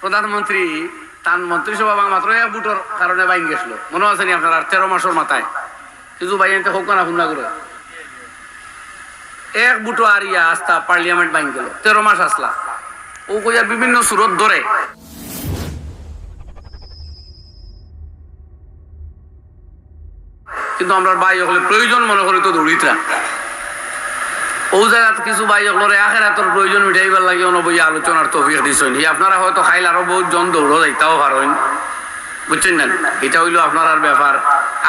প্রধানমন্ত্রী তার মন্ত্রিসভা মাত্র এক বুটোর কারণে বাইন গেছিল। মনে আছে নি আপনার? তেরো মাসের মাথায়। কিছু বাইনতে হোক না শুননা করে। এক বুটো আর ইয়া আস্তা পার্লিয়ামেন্ট বাইন গেল। তেরো মাস আসলা। ও কইয়া বিভিন্ন সুরত ধরে। কিন্তু আমরা ভাই হলে প্রয়োজন মনে করি তো দৌড়িতরা। ও জায়গাত কিছু ভাই হলরে আখেরাতর প্রয়োজন মিটাইবার লাগে অনবই আলোচনার তফিক দিছেন। ই আপনারা হয়তো খাইল আরও বহুত জন দৌড় যাইতাও পারেন। বুঝছেন না? এটা হইল আপনার ব্যাপার।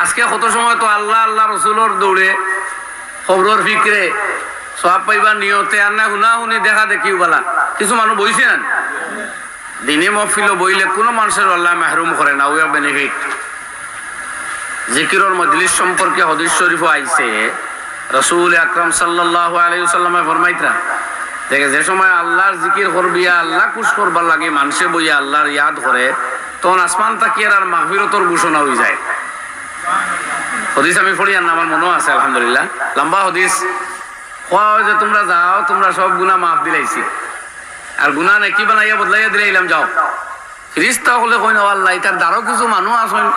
আজকে কত সময় তো আল্লাহ আল্লাহ রসুলোর দৌড়ে, খবরর ফিক্রে সব পাইবার নিয়তে আর না শুনি দেখা দেখিও বলা কিছু মানুষ বইছেন দিনে মফিল বইলে কোনো মানুষের আল্লাহ মাহরুম করে না, উইয়া বেনিফিট। জিকিরর মজলিস সম্পর্কে হদিস শরীফ আইছে। রসুল আকরম সাল্লাহ আলাইসাল্লামে ফরমাইতরা দেখে যে সময় আল্লাহর জিকির করবিয়া আল্লাহ কুশ করবার লাগে মানুষে বইয়া আল্লাহর ইয়াদ করে তখন আসমান তাকিয়ার আর মাহবিরতর ঘোষণা হয়ে যায়। হদিস আমি পড়ি আর না, আমার মনেও আছে আলহামদুলিল্লাহ। লম্বা হদিস। কোয়া যে তোমরা যাও তোমরা সব গুণা মাফ দিলাইছি। আর গুণা নাকি বানাইয়া বদলাইয়া দিলাইলাম যাও। ফিরিস্তা হলে কই না আল্লাহ এটার দ্বারও কিছু মানুষ আসেন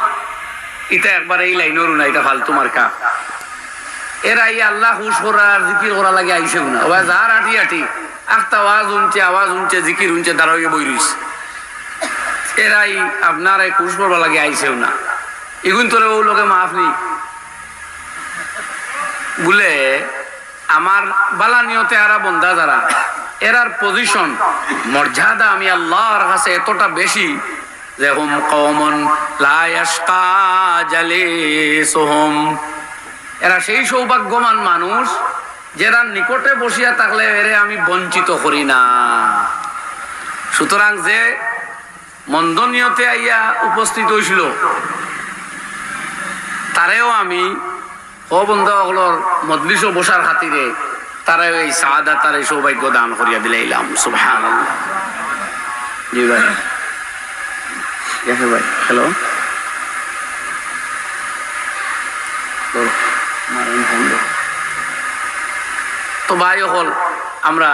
এটা একবার এই লাইনের না এটা ফালতু মার্কা। এরা এই আল্লাহ আর জিকির করা লাগে, আইসে না। ওবা যার আটি আটি, আখতা আওয়াজ উনছে আওয়াজ উনছে, জিকির উনছে, দাঁড়াইয়ে বই রইছে। এরাই আপনার এই খুশ করবা লাগে, আইসেও না। এগুন তোরে ও লোকে মাফ নেই। বলে আমার বালা নিয়তে আরা বন্ধা যারা, এরার পজিশন মর্যাদা আমি আল্লাহর কাছে এতটা বেশি যে হুম কমন লায়াস্কা জালে সোহম এরা সেই সৌভাগ্যবান মানুষ যারা নিকটে বসিয়া থাকলে এরে আমি বঞ্চিত করি না। সুতরাং যে মন্দ নিয়তে আইয়া উপস্থিত হয়েছিল তারেও আমি, ও বন্ধুসকলর মজলিসও বসার খাতিরে তারা এই সাদা তার এই সৌভাগ্য দান করিয়া দিলাইলাম। সুবহান জি ভাই ভাই হ্যালো তো ভাই হল, আমরা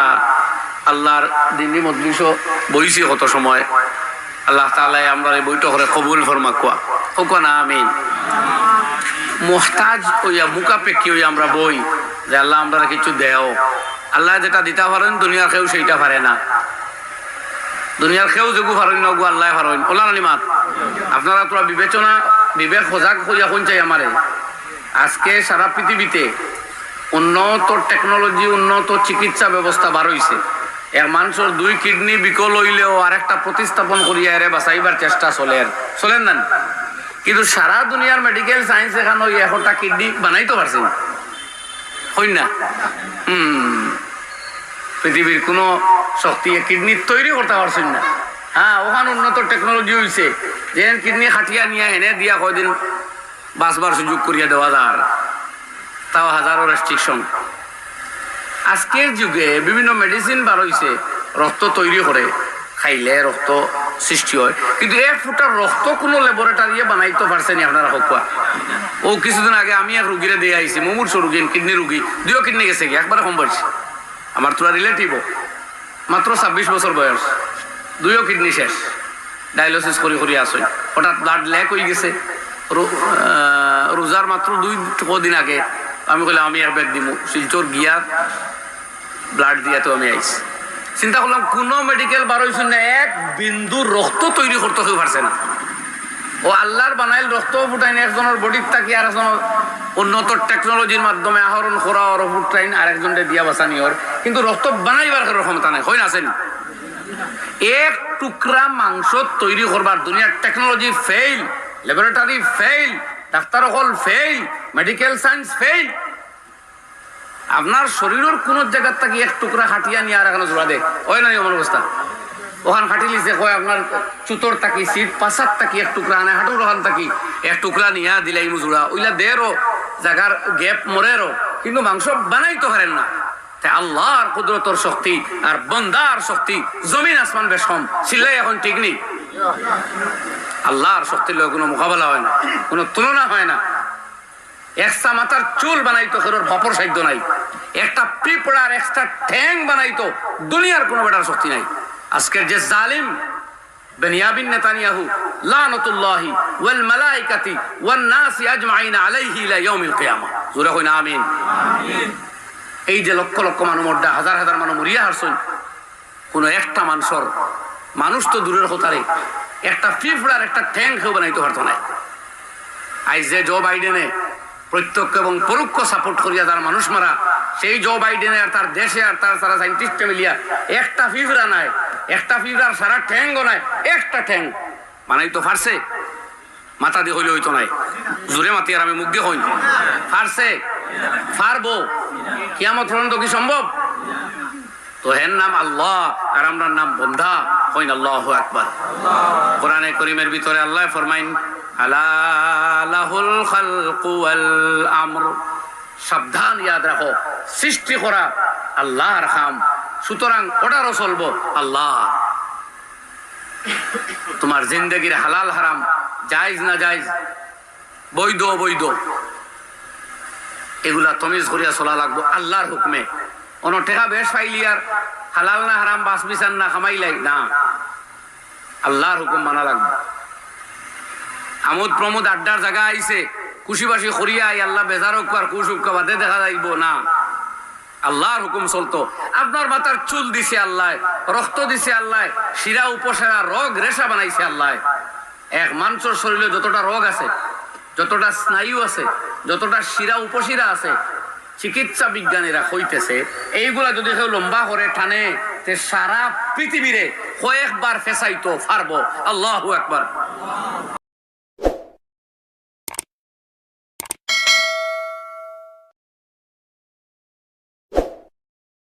আল্লাহর দিনী মজলিসও বইছি কত সময়। আল্লাহ তালাই আমরা এই বইটা করে কবুল ফরমা কোয়া। কোকা না আমিন। মোহতাজ ওইয়া মুখাপেক্ষি ওই আমরা বই, যে আল্লাহ আমরা কিছু দেও। আল্লাহ যেটা দিতে পারেন, দুনিয়ার কেউ সেইটা পারে না। দুনিয়ার কেউ যেগু পারেন না গু আল্লাহ পারেন। ওলা নানি মাত, আপনারা তোরা বিবেচনা, বিবেক সজাগ কোন চাই আমারে। আজকে সারা পৃথিবীতে উন্নত টেকনোলজি উন্নত চিকিৎসা ব্যবস্থা বার হইছে। এক মানুষের দুই কিডনি বিকল হইলেও আরেকটা প্রতিস্থাপন করিয়া এরে বাঁচাইবার চেষ্টা চলেন চলেন না। কিন্তু সারা দুনিয়ার মেডিকেল সায়েন্স এখানে ওই একটা কিডনি বানাইতে পারছে না। হই না। হুম। পৃথিবীর কোনো শক্তি কিডনি তৈরি করতে পারছেন না। হ্যাঁ ওখানে উন্নত টেকনোলজি হয়েছে যে কিডনি খাটিয়া নিয়ে এনে দিয়া কয়দিন বাঁচবার সুযোগ করিয়া দেওয়া যার। তাও হাজারো রেস্ট্রিকশন আজকের যুগে বিভিন্ন মেডিসিন বার হইছে, রক্ত তৈরি করে, খাইলে রক্ত সৃষ্টি হয়। কিন্তু এক ফুটার রক্ত কোনো ল্যাবরেটরিয়ে বানাইতে পারছে নি আপনারা হকুয়া ও, কিছুদিন আগে আমি এক রুগীরে দিয়ে আইছি, মুমূর্ষ রুগী, কিডনি রুগী, দুইও কিডনি গেছে কি একবারে কম বয়স। আমার তোরা রিলেটিভ মাত্র ছাব্বিশ বছর বয়স, দুইও কিডনি শেষ। ডায়ালিসিস করি করি আসই হঠাৎ ব্লাড ল্যাক হয়ে গেছে। রোজার মাত্র দুই কদিন আগে আমি কইলাম, আমি এক ব্যাগ দিব শিলচর গিয়া ব্লাড দিয়া তো আমি আইছি। চিন্তা করলাম, কোনো মেডিকেল বার হয়েছিল না, এক বিন্দু রক্ত তৈরি করতে কেউ পারছে না। ও আল্লাহর বানাইল রক্ত ফুটাইন, একজনের বডির থাকি আর একজনের উন্নত টেকনোলজির মাধ্যমে আহরণ করা, ওর ফুটাইন, আর একজনকে দিয়া বাঁচানি ওর। কিন্তু রক্ত বানাইবার কারও ক্ষমতা নাই, হয় না আসেনি এক টুকরা মাংস তৈরি করবার দুনিয়ার টেকনোলজি ফেইল ল্যাবরেটরি ফেইল ডাক্তার হল ফেইল মেডিকেল সায়েন্স ফেইল আপনার শরীরের কোন জায়গার থাকি এক টুকরা হাটিয়া নিয়ে আর এখানে জোড়া দে ওই না এমন অবস্থা? ওখান হাঁটি লিছে, কয় আপনার চুতর তাকি সিট পাশার তাকি এক টুকরা আনে, হাঁটুর ওখান তাকি এক টুকরা নিয়া দিলাই জোড়া। ওইলা দেরও জাগার গ্যাপ মরেরও কিন্তু মাংস বানাইতে পারেন না। তাই আল্লাহর কুদরতর শক্তি আর বন্দার শক্তি, জমিন আসমান বেশ কম সিল্লাই এখন ঠিক নেই। আল্লাহর শক্তির লগে কোনো মোকাবেলা হয় না, কোনো তুলনা হয় না। একসা মাথার চুল বানাইতো কারোর ভাপর সাধ্য নাই। একটা পিঁপড়ার এক্সট্রা ঠ্যাং বানাইতো, দুনিয়ার কোনো বেটার শক্তি নাই। আজকের যে জালিম বেনিয়াবিন নেতানিয়াহু, লানতুল্লাহি ওয়াল মালাইকাতি ওয়ান নাসি আজমাইন আলাইহি ইলা ইয়াউমিল কিয়ামা। জোরে কইনা আমিন। এই যে লক্ষ লক্ষ মানুষ মরডা হাজার হাজার মানুষ মরিয়া হারছই কোনো একটা মানুষের মানুষ তো দূরের হতারে একটা ফিফড়ার একটা ট্যাঙ্ক কেউ বানাইতে পারতো না। আজ যে জো বাইডেনে প্রত্যক্ষ এবং পরোক্ষ সাপোর্ট করিয়া তার মানুষ মারা, সেই জো বাইডেনে আর তার দেশে আর তার সারা সাইন্টিস্টে মিলিয়া একটা ফিফরা নাই, একটা ফিফরার সারা ট্যাঙ্গও নাই, একটা ট্যাঙ্ক বানাইতো পারছে মাথা দিয়ে হইলে হইতো নাই। জোরে মাতি আর আমি মুখ দিয়ে হইন পারছে পারব কিয়ামত পর্যন্ত কি সম্ভব? তো হের নাম আল্লাহ আর আমরার নাম বন্ধা। হইন আল্লাহ আকবার। কোরআনে করিমের ভিতরে আল্লাহ ফরমাইন আলাহুল খালকু ওয়াল আমর। সাবধান ইয়াদ রাখো। সৃষ্টি করা আল্লাহর কাম সুতরাং ওটারও চলবো আল্লাহ। তোমার জিন্দগির হালাল হারাম, জায়জ না জায়জ, বৈধ অবৈধ, এগুলা তমিজ করিয়া চলা লাগবো আল্লাহর হুকমে। অন টেকা বেশ পাইলি আর হালাল না হারাম, বাস বিচার না খামাইলাই না। আল্লাহর হুকুম মানা লাগবে। আমোদ প্রমোদ আড্ডার জায়গা আইছে, খুশিবাসি করিয়া আই, আল্লাহ বেজার হোক আর কুশ হোক, বাদে দেখা যাইব, না। আল্লাহর হুকুম চলতো। আপনার মাথার চুল দিছে আল্লাহ, রক্ত দিছে আল্লাহ, শিরা উপসেরা রোগ রেশা বানাইছে আল্লাহ। এক মানুষের শরীরে যতটা রোগ আছে, যতটা স্নায়ু আছে, যতটা শিরা উপশিরা আছে চিকিৎসা বিজ্ঞানীরা কইতেছে, এইগুলা যদি কেউ লম্বা করে টানে সারা পৃথিবীরে কয়েকবার ফেসাইতো ফারবো আল্লাহ একবার